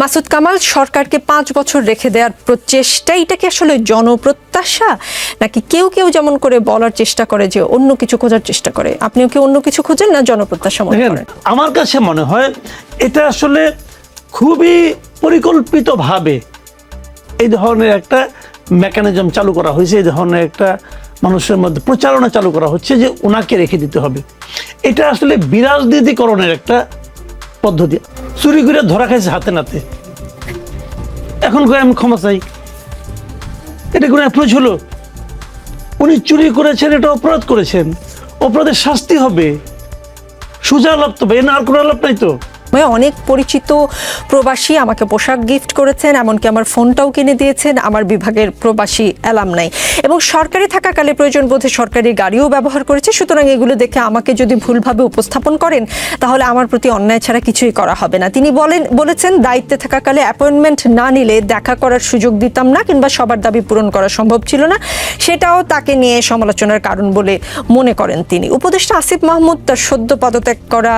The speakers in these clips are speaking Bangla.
মাসুদ কামাল সরকারকে পাঁচ বছর রেখে দেওয়ার প্রচেষ্টা এটা কি আসলে জনপ্রত্যাশা? নাকি কেউ কেউ যেমন করে বলার চেষ্টা করে যে অন্য কিছু খোঁজার চেষ্টা করে? আপনিও কি অন্য কিছু খোঁজেন না জনপ্রত্যাশা মনে করেন? আমার কাছে মনে হয় এটা আসলে খুবই পরিকল্পিতভাবে এই ধরনের একটা মেকানিজম চালু করা হয়েছে এই ধরনের একটা মানুষের মধ্যে প্রচারণা চালু করা হচ্ছে যে ওনাকে রেখে দিতে হবে। এটা আসলে বিরাজনীতিকরণের একটা পদ্ধতি। চুরি করে ধরা খাইছে হাতে নাতে। এখন করে আমি ক্ষমা চাই? এটা কোনো অ্যাপ্রোচ হলো? উনি চুরি করেছেন, এটা অপরাধ করেছেন। অপরাধের শাস্তি হবে। সুজা লাভ তো ভাই না আর কোনো লাভ নাই তো। অনেক পরিচিত প্রবাসী আমাকে পোশাক গিফট করেছেন, এমনকি আমার ফোনটাও কিনে দিয়েছেন, আমার বিভাগের প্রবাসী অ্যালাম নাই। এবং সরকারি থাকাকালে প্রয়োজন বোধে সরকারি গাড়িও ব্যবহার করেছে, সুতরাং এগুলো দেখে আমাকে যদি ভুলভাবে উপস্থাপন করেন, তাহলে আমার প্রতি অন্যায় ছাড়া কিছুই করা হবে না। তিনি বলেন, বলেছেন, দায়িত্বে থাকাকালে অ্যাপয়েন্টমেন্ট না নিলে দেখা করার সুযোগ দিতাম না, কিংবা সবার দাবি পূরণ করা সম্ভব ছিল না। সেটাও তাকে নিয়ে সমালোচনার কারণ বলে মনে করেন তিনি। উপদেষ্টা আসিফ মাহমুদ তার সদ্য পদত্যাগ করা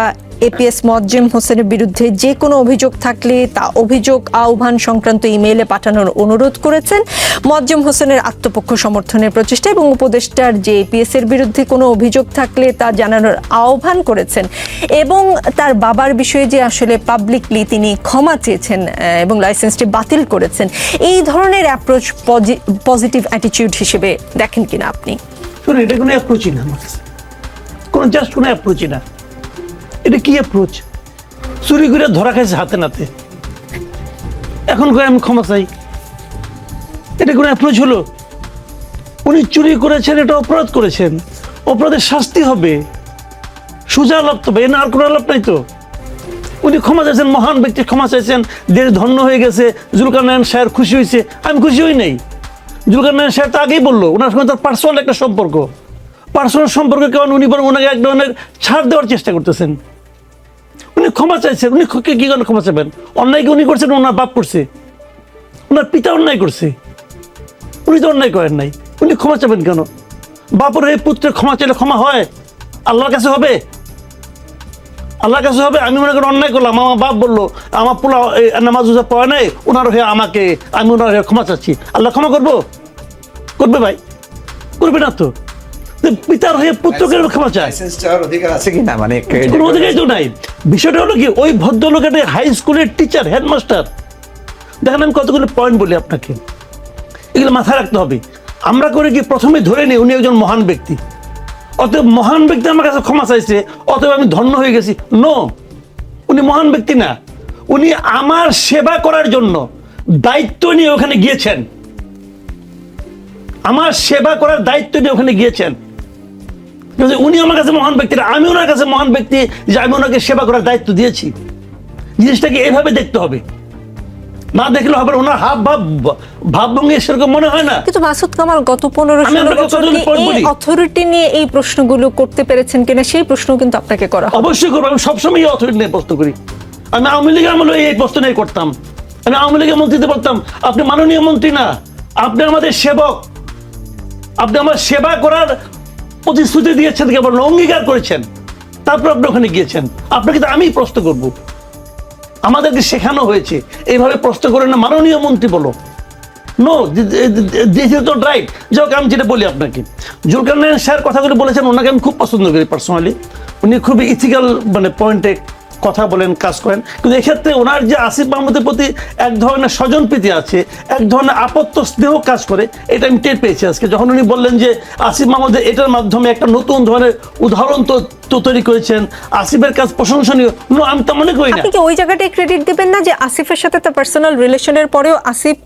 এপিএস মজ্জেম হোসেনের বিরুদ্ধে যে কোনো অভিযোগ থাকলে তা অভিযোগ আহ্বান সংক্রান্ত ইমেইলে পাঠানোর অনুরোধ করেছেন মজ্জেম হোসেনের আত্মপক্ষ সমর্থনের প্রচেষ্টা এবং উপদেষ্টার যে এপিএস এর বিরুদ্ধে কোনো অভিযোগ থাকলে তা জানানোর আহ্বান করেছেন এবং তার বাবার বিষয়ে যে আসলে পাবলিকলি তিনি ক্ষমা চেয়েছেন এবং লাইসেন্সটি বাতিল করেছেন, এই ধরনের অ্যাপ্রোচ পজিটিভ অ্যাটিটিউড হিসেবে দেখেন কিনা আপনি? শুনুন, এটা কোনো অ্যাপ্রোচই না আমার কোনো জাস্ট কোনো অ্যাপ্রোচই না। এটা কি অ্যাপ্রোচ চুরি করে ধরা খাইছে হাতে নাতে। এখন করে আমি ক্ষমা চাই? এটা কোনো অ্যাপ্রোচ হলো? উনি চুরি করেছেন, এটা অপরাধ করেছেন। অপরাধের শাস্তি হবে। সুজা লাভ তো না আর কোনো লাভ নাই তো। উনি ক্ষমা চাইছেন, মহান ব্যক্তি ক্ষমা চাইছেন, দেশ ধন্য হয়ে গেছে, জুলকার নারায়ণ সাহের খুশি হয়েছে। আমি খুশি হই নাই। জুলকার নারায়ণ সাহেব তো আগেই বলল, ওনার সঙ্গে তার পার্সোনাল একটা সম্পর্ক। পার্সোনাল সম্পর্ক কেমন? উনি বরং ওনাকে এক ধরনের ছাড় দেওয়ার চেষ্টা করতেছেন। উনি ক্ষমা চাইছেন, উনি কি কারণে ক্ষমা চাইবেন? অন্যায় কি উনি করছেন, ওনার বাপ করছে। ওনার পিতা অন্যায় করছে। উনি তো অন্যায় করেন নাই। উনি ক্ষমা চাবেন কেন? বাপর হয়ে পুত্রের ক্ষমা চাইলে ক্ষমা হয়। আল্লাহর কাছে হবে? আল্লাহর কাছে হবে? আমি মনে করি অন্যায় করলাম। আমার বাপ বলল, আমার পোলা এই নামাজ উজা পড়ে নাই ওনার হয়ে আমাকে, আমি ওনার হয়ে ক্ষমা চাচ্ছি। আল্লাহ ক্ষমা করব? করবে ভাই? করবে না তো? পিতার হয়ে পুত্রকে ক্ষমা চায় অধিকার আছে কি না? মানে কোনো অধিকারই তো নাই। বিষয়টা হলো কি ওই ভদ্রলোক একটা হাই স্কুলের টিচার হেডমাস্টার দেখেন আমি কতগুলো পয়েন্ট বলি আপনাকে। এগুলো মাথায় রাখতে হবে। আমরা করে কি প্রথমে ধরে নিই উনি একজন মহান ব্যক্তি। অতএব মহান ব্যক্তি আমার কাছে ক্ষমা চাইছে অতএব আমি ধন্য হয়ে গেছি। নো উনি মহান ব্যক্তি না। উনি আমার সেবা করার জন্য দায়িত্ব নিয়ে ওখানে গিয়েছেন। আমার সেবা করার দায়িত্ব নিয়ে ওখানে গিয়েছেন। কিন্তু উনি আমার কাছে মহান ব্যক্তি আমি ওনার কাছে মহান ব্যক্তি যে আমি ওনাকে সেবা করার দায়িত্ব দিয়েছি। জিনিসটাকে এভাবে দেখতে হবে। না দেখলে হবে ওনার হাব ভাব ভাবভঙ্গি সেরকম মনে হয় না। কিন্তু মাসুদ কামাল গত পনেরো এই অথরিটি নিয়ে এই প্রশ্নগুলো করতে পেরেছেন কিনা সেই প্রশ্ন কিন্তু আপনাকে করা অবশ্যই করব আমি সবসময় এই অথরিটি নিয়ে প্রশ্ন করি। আমি আওয়ামী লীগের আমলে এই প্রশ্ন নিয়ে করতাম। আমি আওয়ামী লীগের মন্ত্রীতে বলতাম আপনি মাননীয় মন্ত্রী না আপনি আমাদের সেবক। আপনি আমার সেবা করার প্রতিশ্রুতি দিয়েছেন, কেবল অঙ্গীকার করেছেন। তারপর আপনি ওখানে গিয়েছেন। আপনাকে তো আমি প্রশ্ন করব। আমাদেরকে শেখানো হয়েছে। এইভাবে প্রশ্ন করে না, মাননীয় মন্ত্রী বলো। No this is not right যাই আমি যেটা বলি আপনাকে। জুলকার নারায়ণ স্যার কথাগুলো বলেছেন, ওনাকে আমি খুব পছন্দ করি পার্সোনালি উনি খুবই ইথিক্যাল মানে পয়েন্টে কথা বলেন কাজ করেন। কিন্তু এক্ষেত্রে ওনার যে আসিফ মাহমুদের প্রতি এক ধরনের স্বজন প্রীতি আছে এক ধরনের আপত্ত স্নেহ কাজ করে এটা আমি টের পেয়েছি আজকে। যখন উনি বললেন যে আসিফ মাহমুদের এটার মাধ্যমে একটা নতুন ধরনের উদাহরণ তো তৈরি করেছেন আসিফের কাজ প্রশংসনীয় আমি তা মনে করি না। আপনি কি ওই জায়গাটায় ক্রেডিট দিবেন না যে আসিফের সাথে তার পার্সোনাল রিলেশনের পরেও আসিফ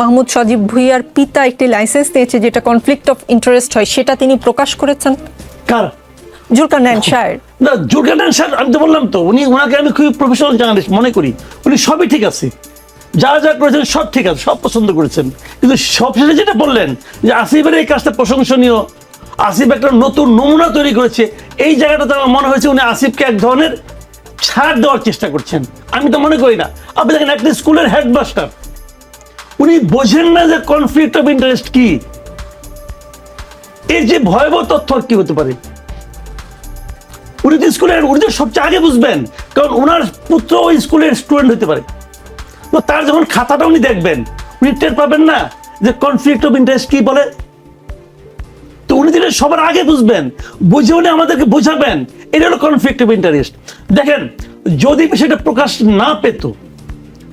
মাহমুদ সজীব ভুইয়ার পিতা একটি লাইসেন্স নিয়েছে যেটা কনফ্লিক্ট অফ ইন্টারেস্ট হয় সেটা তিনি প্রকাশ করেছেন? কার? জুলকার নারায়ণ শাহের না জুরগানান স্যার আমি তো বললাম তো উনি ওনাকে আমি খুবই প্রফেশনাল জার্নালিস্ট মনে করি। উনি সবই ঠিক আছে। যা যা করেছেন সব ঠিক আছে সব পছন্দ করেছেন। কিন্তু সবশেষে যেটা বললেন যে আসিফের এই কাজটা প্রশংসনীয়। আসিফ একটা নতুন নমুনা তৈরি করেছে। এই জায়গাটাতে আমার মনে হয়েছে উনি আসিফকে এক ধরনের ছাড় দেওয়ার চেষ্টা করছেন। আমি তো মনে করি না। আপনি দেখেন একটা স্কুলের হেডমাস্টার উনি বোঝেন না যে কনফ্লিক্ট অফ ইন্টারেস্ট কি। এর যে ভয়াবহ তথ্য কি হতে পারে। উনি তো স্কুলের উনি তো সবচেয়ে আগে বুঝবেন, কারণ ওনার পুত্র ওই স্কুলের স্টুডেন্ট হতে পারে। তো তার যখন খাতাটা উনি দেখবেন, উনি টের পাবেন না যে কনফ্লিক্ট অফ ইন্টারেস্ট কি বলে। তো উনি যেটা সবার আগে বুঝবেন, বুঝে উনি আমাদেরকে বোঝাবেন, এটা হলো কনফ্লিক্ট অফ ইন্টারেস্ট দেখেন, যদি বিষয়টা প্রকাশ না পেত,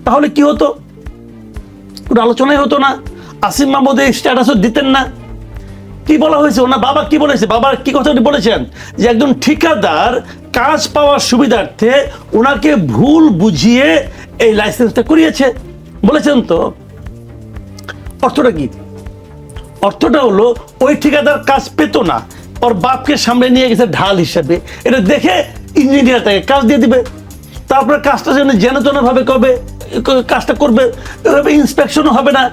তাহলে কি হতো? কোনো আলোচনাই হতো না। আসিম মাহমুদ এই স্ট্যাটাসও দিতেন না। কি বলা হয়েছে? ওনার বাবা কি বলেছে? বাবার কি কথা উনি বলেছেন? যে একজন ঠিকাদার কাজ পাওয়ার সুবিধার্থে ওনাকে ভুল বুঝিয়ে এই লাইসেন্সটা করিয়েছে। বলেছেন তো? অর্থটা কি? অর্থটা হলো, ওই ঠিকাদার কাজ পেত না, ওর বাপকে সামনে নিয়ে গেছে ঢাল হিসাবে। এটা দেখে ইঞ্জিনিয়ার তাকে কাজ দিয়ে দিবে। তারপরে কাজটা যেন যেন ভাবে কবে? কাজটা করবে ইন্সপেকশনও হবে না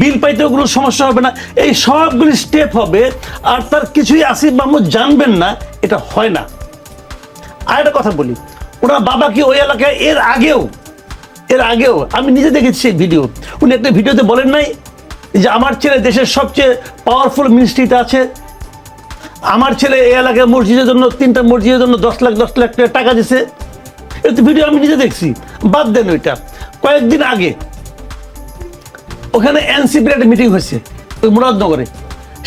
বিল পাইতেও কোনো সমস্যা হবে না। এই সবগুলি স্টেপ হবে, আর তার কিছুই আসিফ মাহমুদ জানবেন না, এটা হয় না। আর একটা কথা বলি, ওনার বাবা কি ওই এলাকায় এর আগেও এর আগেও, আমি নিজে দেখেছি সেই ভিডিও উনি একটা ভিডিওতে বলেন নাই যে আমার ছেলে দেশের সবচেয়ে পাওয়ারফুল মিনিস্ট্রিতে আছে। আমার ছেলে এই এলাকায় মসজিদের জন্য তিনটা মসজিদের জন্য দশ লাখ দশ লাখ টাকা দিছে। এটা ভিডিও আমি নিজে দেখছি, বাদ দেন ওইটা। কয়েকদিন আগে ওখানে এনসিপির একটা মিটিং হয়েছে, ওই মুরাদনগরে।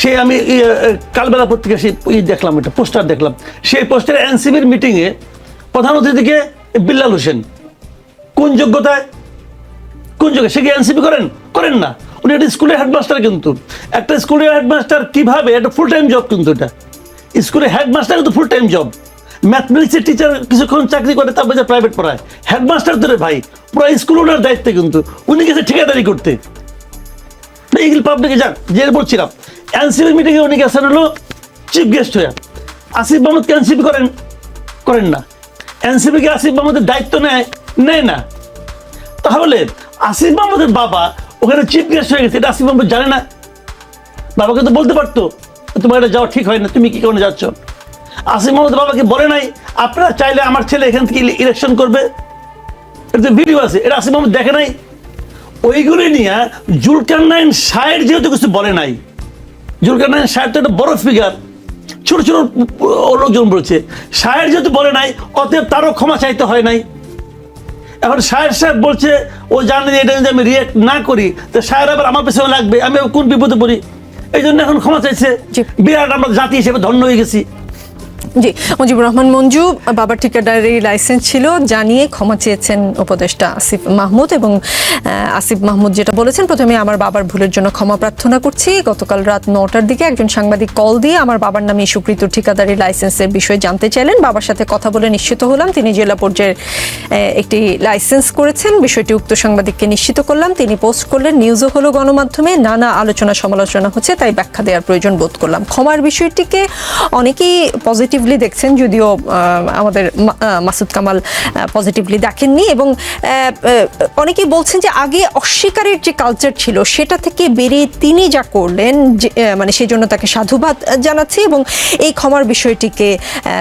সেই আমি কালবেলা পত্রিকা সেই দেখলাম ওইটা পোস্টার দেখলাম। সেই পোস্টারে এনসিপির মিটিংয়ে প্রধান অতিথিকে বিল্লাল হোসেন। কোন যোগ্যতায়? কোন যোগ্য সে কি এনসিপি করেন? করেন না। উনি একটা স্কুলের হেডমাস্টার কিন্তু। একটা স্কুলের হেডমাস্টার কীভাবে, একটা ফুল টাইম জব কিন্তু এটা। স্কুলের হেডমাস্টার কিন্তু ফুল টাইম জব ম্যাথমেটিক্সের টিচার কিছুক্ষণ চাকরি করে, তারপর প্রাইভেট পড়ায়। হেডমাস্টার ধরে ভাই পুরো স্কুল ওনার দায়িত্বে কিন্তু। উনি গেছে ঠিকাদারি করতে। এইগুলো পাবলিকে যাক যে বলছিলাম এনসিপি মিটিংয়ে উনি গেছেন হলো চিফ গেস্ট হয়ে। আসিফ মাহমুদকে এনসিপি করেন করেন না। এনসিপিকে আসিফ মাহমুদের দায়িত্ব নেয় নেয় না। তাহলে আসিফ মাহমুদের বাবা ওখানে চিফ গেস্ট হয়ে গেছে, এটা আসিফ মাহমুদ জানে না। বাবাকে তো বলতে পারতো, তোমার এটা যাওয়া ঠিক হয় না, তুমি কি কারণে যাচ্ছ? আসিফ মাহমুদ বাবাকে বলে নাই, আপনারা চাইলে আমার ছেলে এখান থেকে ইলেকশন করবে। এটা ভিডিও আছে এটা আসিফ মাহমুদ দেখে নাই? ওইগুলি নিয়ে জুলকার নাইন সাহের যেহেতু কিছু বলে নাই জুলকার নাইন সাহেব তো একটা বড় ফিগার ছোট ছোট লোকজন বলছে সাহের যেহেতু বলে নাই অতএব তারও ক্ষমা চাইতে হয় নাই। এখন সাহেব সাহেব বলছে ও জানে যে এটা যদি আমি রিয়েক্ট না করি তো সাহেব আবার আমার পেছনে লাগবে আমি কোন বিপদে পড়ি? এই জন্য এখন ক্ষমা চাইছে। বিরাট আমরা জাতি হিসেবে ধন্য হয়ে গেছি। জি, মুজিবুর রহমান মঞ্জু, বাবার ঠিকাদারের লাইসেন্স ছিল, জানিয়ে ক্ষমা চেয়েছেন উপদেষ্টা আসিফ মাহমুদ এবং আসিফ মাহমুদ যেটা বলেছেন, প্রথমে আমার বাবার ভুলের জন্য ক্ষমা প্রার্থনা করছি। গতকাল রাত নটার দিকে একজন সাংবাদিক কল দিয়ে আমার বাবার নামে স্বীকৃত ঠিকাদারি লাইসেন্সের বিষয়ে জানতে চাইলেন। বাবার সাথে কথা বলে নিশ্চিত হলাম। তিনি জেলা পর্যায়ের একটি লাইসেন্স করেছেন। বিষয়টি উক্ত সাংবাদিককে নিশ্চিত করলাম। তিনি পোস্ট করলেন নিউজও হলো গণমাধ্যমে নানা আলোচনা সমালোচনা হচ্ছে, তাই ব্যাখ্যা দেওয়ার প্রয়োজন বোধ করলাম। ক্ষমার বিষয়টিকে অনেকেই পজিটিভলি দেখছেন যদিও আমাদের মাসুদ কামাল পজিটিভলি দেখেননি এবং অনেকেই বলছেন যে আগে অস্বীকারের যে কালচার ছিল সেটা থেকে বেরিয়ে তিনি যা করলেন মানে সেই জন্য তাকে সাধুবাদ জানাচ্ছি এবং এই ক্ষমার বিষয়টিকে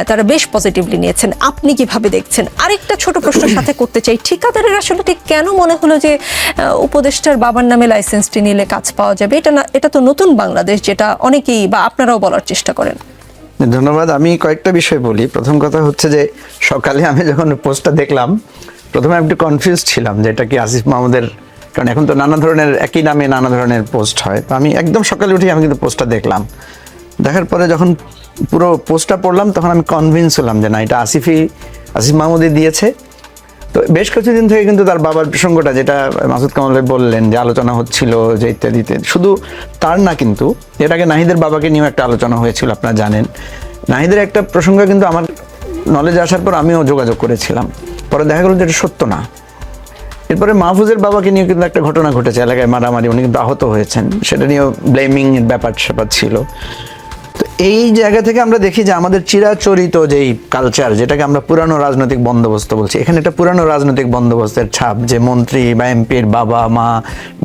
তারা বেশ পজিটিভলি নিয়েছেন। আপনি কীভাবে দেখছেন? আরেকটা ছোট প্রশ্ন সাথে করতে চাই। ঠিকাদারের আসলে ঠিক কেন মনে হলো যে উপদেষ্টার বাবার নামে লাইসেন্সটি নিলে কাজ পাওয়া যাবে? এটা না, এটা তো নতুন বাংলাদেশ, যেটা অনেকেই বা আপনারাও বলার চেষ্টা করেন। ধন্যবাদ। আমি কয়েকটা বিষয় বলি। প্রথম কথা হচ্ছে যে, সকালে আমি যখন পোস্টটা দেখলাম, প্রথমে আমি একটু কনফিউজ ছিলাম যে এটা কি আসিফ মাহমুদের, কারণ এখন তো নানা ধরনের, একই নামে নানা ধরনের পোস্ট হয়। তো আমি একদম সকালে উঠে আমি কিন্তু পোস্টটা দেখলাম। দেখার পরে যখন পুরো পোস্টটা পড়লাম, তখন আমি কনভিন্স হলাম যে না, এটা আসিফই, আসিফ মাহমুদই দিয়েছে। তো বেশ কিছুদিন থেকে কিন্তু তার বাবার প্রসঙ্গটা যেটা মাসুদ কামাল বললেন যে আলোচনা হচ্ছিল, যে ইত্যাদিতে শুধু তার না কিন্তু আগে নাহিদের বাবাকে নিয়েও একটা আলোচনা হয়েছিল, আপনারা জানেন। নাহিদের একটা প্রসঙ্গ কিন্তু আমার নলেজ আসার পর আমিও যোগাযোগ করেছিলাম। পরে দেখা গেলো যে এটা সত্য না। এরপরে মাহফুজের বাবাকে নিয়ে কিন্তু একটা ঘটনা ঘটেছে, এলাকায় মারামারি, উনি কিন্তু আহত হয়েছেন। সেটা নিয়েও ব্লেমিং এর ব্যাপার স্যাপার ছিল। এই জায়গা থেকে আমরা দেখি যে আমাদের চিরাচরিত যেই কালচার যেটাকে আমরা পুরানো রাজনৈতিক বন্দোবস্ত বলছি, এখানে একটা পুরানো রাজনৈতিক বন্দোবস্তের ছাপ, যে মন্ত্রী বা এমপির বাবা, মা,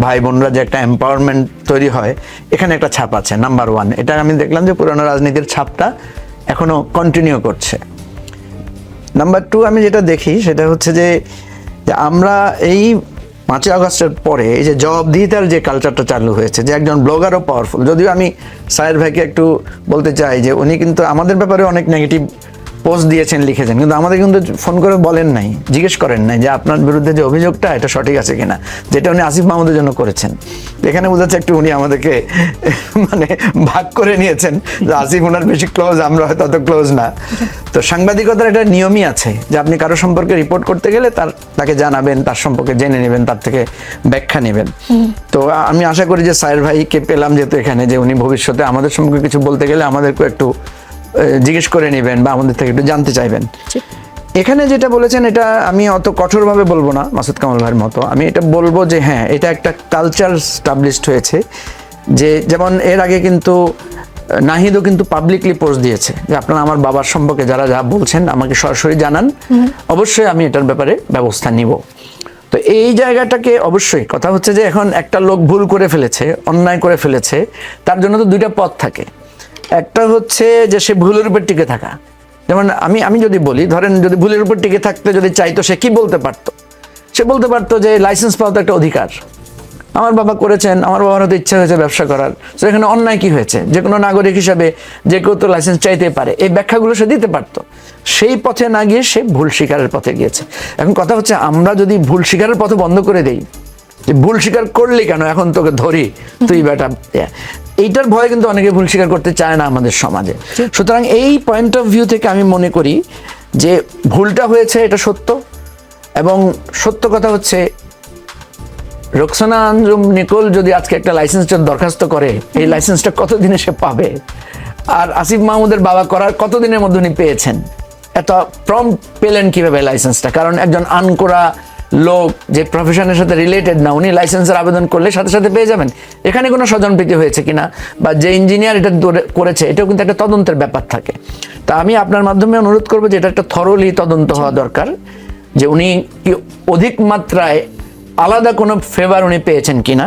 ভাই, বোনরা যে একটা এম্পাওয়ারমেন্ট তৈরি হয়, এখানে একটা ছাপ আছে নাম্বার ওয়ান এটা আমি দেখলাম যে পুরানো রাজনীতির ছাপটা এখনও কন্টিনিউ করছে। নাম্বার টু আমি যেটা দেখি সেটা হচ্ছে যে আমরা এই পাঁচই আগস্টের পরে এই যে জবাবদিহিতার যে কালচারটা চালু হয়েছে, যে একজন ব্লগারও পাওয়ারফুল যদিও আমি সায়ের ভাইকে একটু বলতে চাই যে উনি কিন্তু আমাদের ব্যাপারে অনেক নেগেটিভ পোস্ট দিয়েছেন লিখেছেন। কিন্তু আমাদের কিন্তু ফোন করে বলেন নাই জিজ্ঞেস করেন নাই যে আপনার বিরুদ্ধে যে অভিযোগটা এটা সঠিক আছে কিনা যেটা উনি আসিফ মাহমুদের জন্য করেছেন। এখানে বোঝাচ্ছে একটু উনি আমাদেরকে মানে ভাগ করে নিয়েছেন যে আসিফ ওনার বেশি ক্লোজ আমরা হয়তো অত ক্লোজ না। তো সাংবাদিকতার একটা নিয়মই আছে যে আপনি কারও সম্পর্কে রিপোর্ট করতে গেলে তার তাকে জানাবেন তার সম্পর্কে জেনে নেবেন তার থেকে ব্যাখ্যা নেবেন। তো আমি আশা করি যে সাহের ভাইকে পেলাম যেহেতু এখানে যে উনি ভবিষ্যতে আমাদের সম্পর্কে কিছু বলতে গেলে আমাদেরকে একটু জিজ্ঞেস করে নেবেন বা আমাদের থেকে একটু জানতে চাইবেন। এখানে যেটা বলেছেন এটা আমি অত কঠোরভাবে বলব না মাসুদ কামাল ভাইয়ের মতো। আমি এটা বলব যে হ্যাঁ এটা একটা কালচার স্টাবলিশড হয়েছে যে যেমন এর আগে কিন্তু নাহিদও কিন্তু পাবলিকলি পোস্ট দিয়েছে যে আপনারা আমার বাবার সম্পর্কে যারা যা বলছেন আমাকে সরাসরি জানান। অবশ্যই আমি এটার ব্যাপারে ব্যবস্থা নিব। তো এই জায়গাটাকে অবশ্যই কথা হচ্ছে যে এখন একটা লোক ভুল করে ফেলেছে অন্যায় করে ফেলেছে তার জন্য তো দুইটা পথ থাকে। একটা হচ্ছে যে সে ভুলের উপর টিকে থাকা। যেমন আমি আমি যদি বলি ধরেন যদি ভুলের উপর টিকে থাকতে যদি চাইতো সে কি বলতে পারতো? সে বলতে পারতো যে লাইসেন্স পাওয়া তো একটা অধিকার। আমার বাবা করেছেন আমার বাবার হয়তো ইচ্ছা হয়েছে ব্যবসা করার। তো এখানে অন্যায় কি হয়েছে? যে কোনো নাগরিক হিসাবে যে কেউ তো লাইসেন্স চাইতে পারে এই ব্যাখ্যাগুলো সে দিতে পারতো। সেই পথে না গিয়ে সে ভুল শিকারের পথে গিয়েছে। এখন কথা হচ্ছে আমরা যদি ভুল স্বীকারের পথ বন্ধ করে দেই যে ভুল স্বীকার করলি কেন? এখন তোকে ধরি। তুই বেটা এইটার ভয়ে কিন্তু অনেকে ভুল স্বীকার করতে চায় না আমাদের সমাজে। সুতরাং এই পয়েন্ট অফ ভিউ থেকে আমি মনে করি যে ভুলটা হয়েছে এটা সত্য। এবং সত্য কথা হচ্ছে রোকসানা আঞ্জুম নিকোল যদি আজকে একটা লাইসেন্সের দরখাস্ত করে এই লাইসেন্সটা কতদিনে সে পাবে? আর আসিফ মাহমুদের বাবা করার কতদিনের মধ্যে উনি পেয়েছেন? এত প্রম পেলেন কীভাবে লাইসেন্সটা কারণ একজন আনকোরা লোক যে প্রফেশনের সাথে রিলেটেড না উনি লাইসেন্সের আবেদন করলে সাথে সাথে পেয়ে যাবেন। এখানে কোনো স্বজনপ্রীতি হয়েছে কিনা বা যে ইঞ্জিনিয়ার এটা করেছে এটাও কিন্তু একটা তদন্তের ব্যাপার থাকে। তা আমি আপনার মাধ্যমে অনুরোধ করব যে এটা একটা থরলি তদন্ত হওয়া দরকার যে উনি কি অধিক মাত্রায় আলাদা কোনো ফেভার উনি পেয়েছেন কিনা।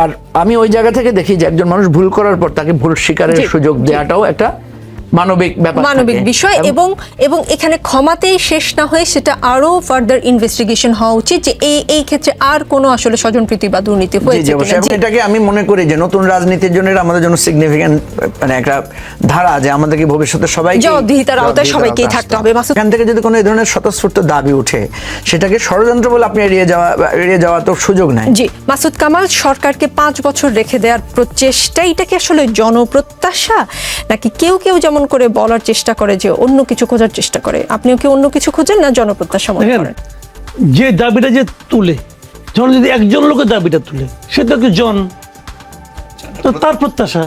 আর আমি ওই জায়গা থেকে দেখি যে একজন মানুষ ভুল করার পর তাকে ভুল স্বীকারের সুযোগ দেওয়াটাও একটা মানবিক ব্যাপার মানবিক বিষয় এবং- এবং এখানে ক্ষমাতেই শেষ না হয়ে সেটা আরও ফার্দার ইনভেস্টিগেশন হওয়া উচিত যে এই এই ক্ষেত্রে আর কোনো আসলে স্বজনপ্রীতি বা দুর্নীতি হয়েছে এটাকে আমি মনে করি যে নতুন রাজনীতির জন্য আমাদের জন্য সিগনিফিক্যান্ট মানে একটা ধারা যে আমাদেরকে ভবিষ্যতে সবাই জবাবদিহিতার আওতায় সবাইকেই থাকতে হবে। এখান থেকে যদি কোনো এই ধরনের স্বতঃস্ফূর্ত দাবি উঠে সেটাকে ষড়যন্ত্র বলে আপনি এড়িয়ে যাওয়া এড়িয়ে যাওয়া তো সুযোগ নাই। জি মাসুদ কামাল সরকারকে পাঁচ বছর রেখে দেওয়ার প্রচেষ্টা এটা কি আসলে জনপ্রত্যাশা? নাকি কেউ কেউ যেমন করে বলার চেষ্টা করে যে অন্য কিছু খোঁজার চেষ্টা করে। আপনিও কি অন্য কিছু খুঁজেন না জনপ্রত্যাশা মনে করেন? যে দাবিটা যে তুলে যখন যদি একজন লোকের দাবিটা তুলে সে তো কি জন। তো তার প্রত্যাশা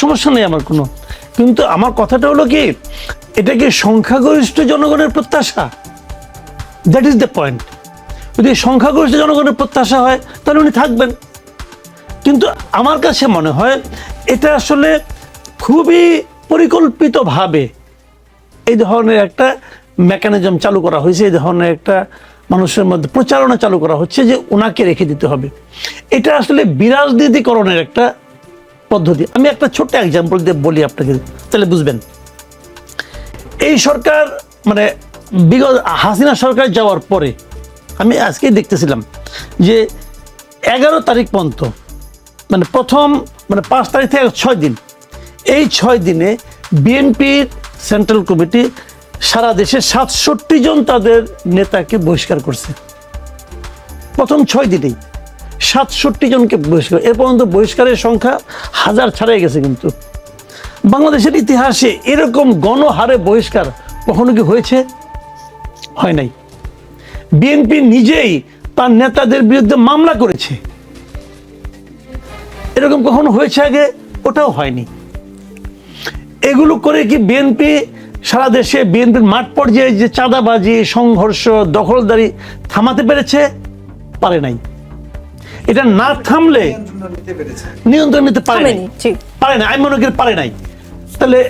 সমস্যা নেই আমার কোনো। কিন্তু আমার কথাটা হলো কি এটা কি সংখ্যাগরিষ্ঠ জনগণের প্রত্যাশা? দ্যাট ইজ দ্য পয়েন্ট যদি সংখ্যাগরিষ্ঠ জনগণের প্রত্যাশা হয় তাহলে উনি থাকবেন। কিন্তু আমার কাছে মনে হয় এটা আসলে খুবই পরিকল্পিতভাবে এই ধরনের একটা মেকানিজম চালু করা হয়েছে, এই ধরনের একটা মানুষের মধ্যে প্রচারণা চালু করা হচ্ছে যে ওনাকে রেখে দিতে হবে। এটা আসলে বিরাজনীতিকরণের একটা পদ্ধতি। আমি একটা ছোট্ট এক্সাম্পল দিয়ে বলি আপনাকে, তাহলে বুঝবেন। এই সরকার মানে বিগত, হাসিনা সরকার যাওয়ার পরে আমি আজকেই দেখতেছিলাম যে এগারো তারিখ পর্যন্ত মানে প্রথম মানে পাঁচ তারিখ থেকে ছয় দিন এই ছয় দিনে বিএনপির সেন্ট্রাল কমিটি সারা দেশে সাতষট্টি জন তাদের নেতাকে বহিষ্কার করছে। প্রথম ছয় দিনেই সাতষট্টি জনকে বহিষ্কার এর পর্যন্ত বহিষ্কারের সংখ্যা হাজার ছাড়াই গেছে কিন্তু। বাংলাদেশের ইতিহাসে এরকম গণহারে বহিষ্কার কখনো কি হয়েছে? হয় নাই। বিএনপি নিজেই তার নেতাদের বিরুদ্ধে মামলা করেছে। এরকম কখনো হয়েছে আগে? ওটাও হয়নি। এগুলো করে কি বিএনপি সারা দেশে বিএনপির মাঠ পর্যায়ে যে চাঁদাবাজি সংঘর্ষ দখলদারি থামাতে পেরেছে? পারে নাই। এটা না থামলে নিয়ন্ত্রণ নিতে পারে পারে না আমি মনে করি পারে নাই। তাহলে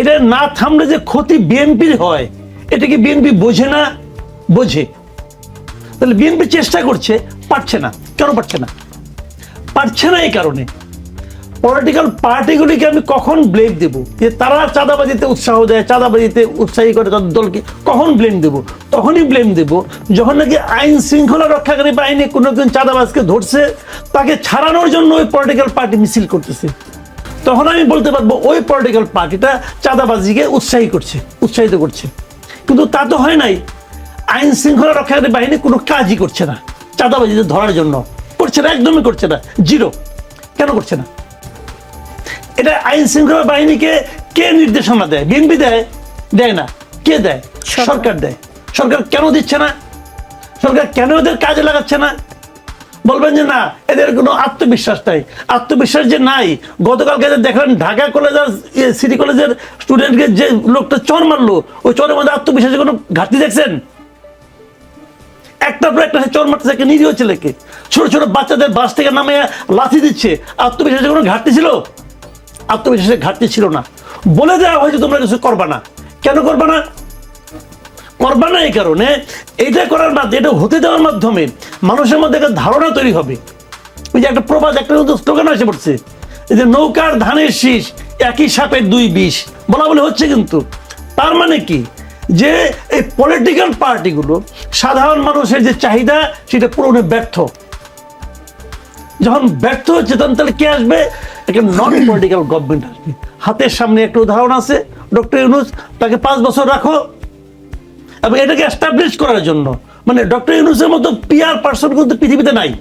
এটা না থামলে যে ক্ষতি বিএনপির হয় এটা কি বিএনপি বোঝে না? বোঝে। তাহলে বিএনপি চেষ্টা করছে পারছে না। কেন পারছে না? পারছে না এই কারণে। পলিটিক্যাল পার্টিগুলিকে আমি কখন ব্লেম দেবো? যে তারা চাঁদাবাজিতে উৎসাহ দেয়, চাঁদাবাজিতে উৎসাহী করে তাদের দলকে, কখন ব্লেম দেবো? তখনই ব্লেম দেব যখন নাকি আইন শৃঙ্খলা রক্ষাকারী বাহিনী কোনো একজন চাঁদাবাজকে ধরছে, তাকে ছাড়ানোর জন্য ওই পলিটিক্যাল পার্টি মিছিল করতেছে। তখন আমি বলতে পারব ওই পলিটিক্যাল পার্টিটা চাঁদাবাজিকে উৎসাহী করছে, উৎসাহিত করছে। কিন্তু তা তো হয় নাই। আইন শৃঙ্খলা রক্ষাকারী বাহিনী কোনো কাজই করছে না, চাঁদাবাজিতে ধরার জন্য। করছে না, একদমই করছে না জিরো কেন করছে না? এটা আইন শৃঙ্খলা বাহিনীকে কে নির্দেশনা দেয়? বিএনপি দেয়? দেয় না। কে দেয়? সরকার। দেয়। সরকার কেন দিচ্ছে না? সরকার কেন এদের কাজে লাগাচ্ছে না? বলবেন যে না এদের কোনো আত্মবিশ্বাস নাই। আত্মবিশ্বাস যে নাই গতকালকে যে দেখলেন ঢাকা কলেজ আর সিটি কলেজের স্টুডেন্টকে যে লোকটা চর মারলো ওই চরের মধ্যে আত্মবিশ্বাসের কোনো ঘাটতি দেখছেন? একটার পর একটা সে চর মারতেছে একটা নিরীহ ছেলেকে। ছোট ছোট বাচ্চাদের বাস থেকে নামে লাথি দিচ্ছে। আত্মবিশ্বাসের কোনো ঘাটতি ছিল? আত্মবিশ্বাসের ঘাটতি ছিল না। বলে দেওয়া হয়তো তোমরা কিছু করবা না। কেন করবা না? করবা না এই কারণে এইটা করার মাধ্যমে এটা হতে দেওয়ার মাধ্যমে মানুষের মধ্যে একটা ধারণা তৈরি হবে। ওই যে একটা প্রবাদ, একটা নতুন স্লোগান এসে পড়ছে। এই যে নৌকার ধানের শীষ একই সাপের দুই বিষ। বলা বলে হচ্ছে কিন্তু, তার মানে কি? যে এই পলিটিক্যাল পার্টিগুলো সাধারণ মানুষের যে চাহিদা, সেটা পূরণে ব্যর্থ। যখন ব্যর্থ হচ্ছে তখন তাহলে কে আসবে? একটা নন পলিটিক্যাল গভর্নমেন্ট আসবে। হাতের সামনে একটা উদাহরণ আছে, ডক্টর ইউনুস, তাকে পাঁচ বছর রাখো এবং এটাকে এস্টাবলিশ করার জন্য। মানে ডক্টর ইউনুসের মতো পিআর পার্সন কিন্তু পৃথিবীতে নাই।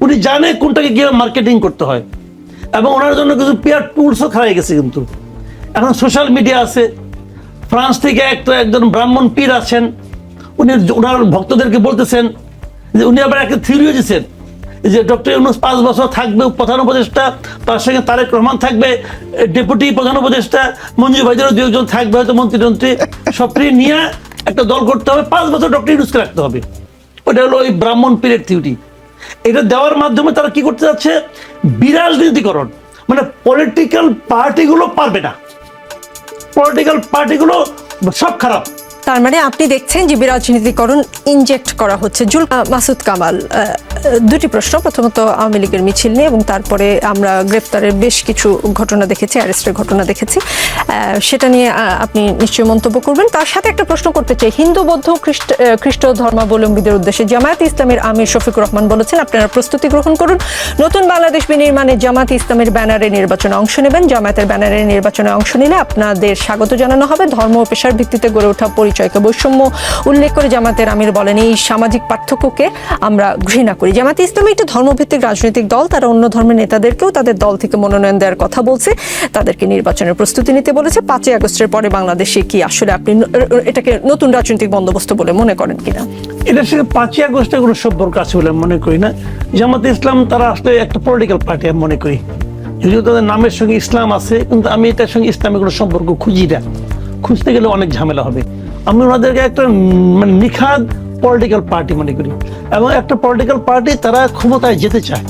উনি জানে কোনটাকে কীভাবে মার্কেটিং করতে হয়। এবং ওনার জন্য কিছু পিআর টুলসও খাওয়াই গেছে কিন্তু। এখন সোশ্যাল মিডিয়া আছে। ফ্রান্স থেকে একটা একজন ব্রাহ্মণ পীর আছেন। উনি ওনার ভক্তদেরকে বলতেছেন যে উনি আবার একটা থিওরিও দিয়েছেন। যে ডক্টর ইউনুস পাঁচ বছর থাকবে, প্রধান উপদেষ্টা, তার সঙ্গে তারেক রহমান থাকবে ডেপুটি প্রধান উপদেষ্টা, মঞ্জু ভাইদেরও দু একজন থাকবে, হয়তো মন্ত্রী টন্ত্রী সবটি নিয়ে একটা দল করতে হবে, পাঁচ বছর ডক্টর ইউনুসকে রাখতে হবে। ওটা হলো ওই ব্রাহ্মণ পীরের থিওরি এটা দেওয়ার মাধ্যমে তারা কি করতে যাচ্ছে? বিরাজনীতিকরণ মানে পলিটিক্যাল পার্টিগুলো পারবে না। পলিটিক্যাল পার্টিগুলো সব খারাপ। তার মানে আপনি দেখছেন যে বিরাজনীতিকরণ ইনজেক্ট করা হচ্ছে। জুল মাসুদ কামাল দুটি প্রশ্ন। প্রথমত আওয়ামী লীগের মিছিল নিয়ে এবং তারপরে আমরা গ্রেপ্তারের বেশ কিছু ঘটনা দেখেছি, অ্যারেস্টের ঘটনা দেখেছি। সেটা নিয়ে আপনি নিশ্চয়ই মন্তব্য করবেন। তার সাথে একটা প্রশ্ন করতে চাই। হিন্দু, বৌদ্ধ, খ্রিস্ট খ্রিস্ট, ধর্মাবলম্বীদের উদ্দেশ্যে জামায়াত ইসলামের আমির শফিকুর রহমান বলেছেন, আপনারা প্রস্তুতি গ্রহণ করুন। নতুন বাংলাদেশ বিনির্মাণে জামাত ইসলামের ব্যানারে নির্বাচনে অংশ নেবেন। জামায়াতের ব্যানারে নির্বাচনে অংশ নিলে আপনাদের স্বাগত জানানো হবে। ধর্ম ও পেশার ভিত্তিতে গড়ে ওঠা পরিচয়কে বৈষম্য উল্লেখ করে জামাতের আমির বলেন, এই সামাজিক পার্থক্যকে আমরা ঘৃণা করি। জামাতে ইসলামী একটি ধর্মভিত্তিক রাজনৈতিক দল, তারা অন্য ধর্মের নেতাদেরকেও তাদের দল থেকে মনোনয়ন দেওয়ার কথা বলছে। তাদেরকে নির্বাচনের প্রস্তুতি নিতে বলেছে। পাঁচই আগস্টের পরে বাংলাদেশে কি আসলে আপনি এটাকে নতুন রাজনৈতিক বন্দোবস্ত বলে মনে করেন কিনা? এটার সঙ্গে পাঁচই আগস্টে কোনো সম্পর্ক আছে বলে মনে করি না। জামাতে ইসলাম, তারা আসলে একটা পলিটিক্যাল পার্টি আমি মনে করি। যদিও তাদের নামের সঙ্গে ইসলাম আছে, কিন্তু আমি এটার সঙ্গে ইসলামের কোনো সম্পর্ক খুঁজি না। খুঁজতে গেলে অনেক ঝামেলা হবে। আমি ওনাদেরকে একটা মানে নিখাদ পলিটিক্যাল পার্টি মনে করি। এবং একটা পলিটিক্যাল পার্টি তারা ক্ষমতায় যেতে চায়।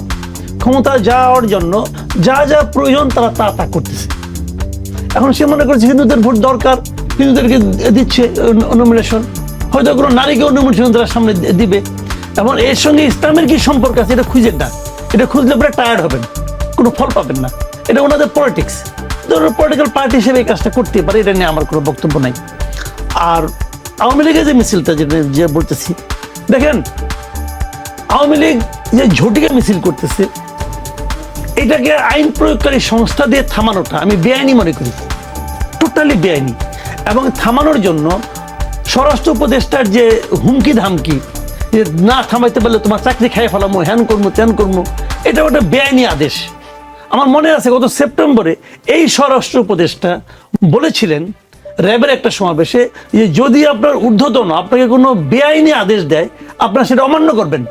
ক্ষমতায় যাওয়ার জন্য যা যা প্রয়োজন তারা তা তা করতেছে। এখন সে মনে করছে হিন্দুদের ভোট দরকার, হিন্দুদেরকে দিচ্ছে নমিনেশন হয়তো কোনো নারীকে নমিনেশন তারা সামনে দিবে। এবং এর সঙ্গে ইসলামের কি সম্পর্ক আছে এটা খুঁজেন না। এটা খুঁজলে পরে টায়ার্ড হবেন কোনো ফল পাবেন না। এটা ওনাদের পলিটিক্স পলিটিক্যাল পার্টি হিসেবে এই কাজটা করতে পারে, এটা নিয়ে আমার কোনো বক্তব্য নাই। আর আওয়ামী লীগের যে মিছিলটা যে বলতেছি, দেখেন, আওয়ামী লীগ যে ঝটিকা মিছিল করতেছে, এটাকে আইন প্রয়োগকারী সংস্থা দিয়ে থামানোটা আমি বেআইনি মনে করি। টোটালি বেআইনি। এবং থামানোর জন্য স্বরাষ্ট্র উপদেষ্টার যে হুমকি ধামকি যে না থামাইতে পারলে তোমার চাকরি খাই ফেলামো হ্যান করব ত্যান করব এটা ওটা বেআইনি আদেশ। আমার মনে আছে গত সেপ্টেম্বরে এই স্বরাষ্ট্র উপদেষ্টা বলেছিলেন র্যাবের একটা সমাবেশে যে যদি আপনার ঊর্ধ্বতন, আপনাকে কোনো বেআইনি আদেশ দেয়, আপনার সেটা অমান্য করবেন।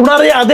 ওনার এই আদেশ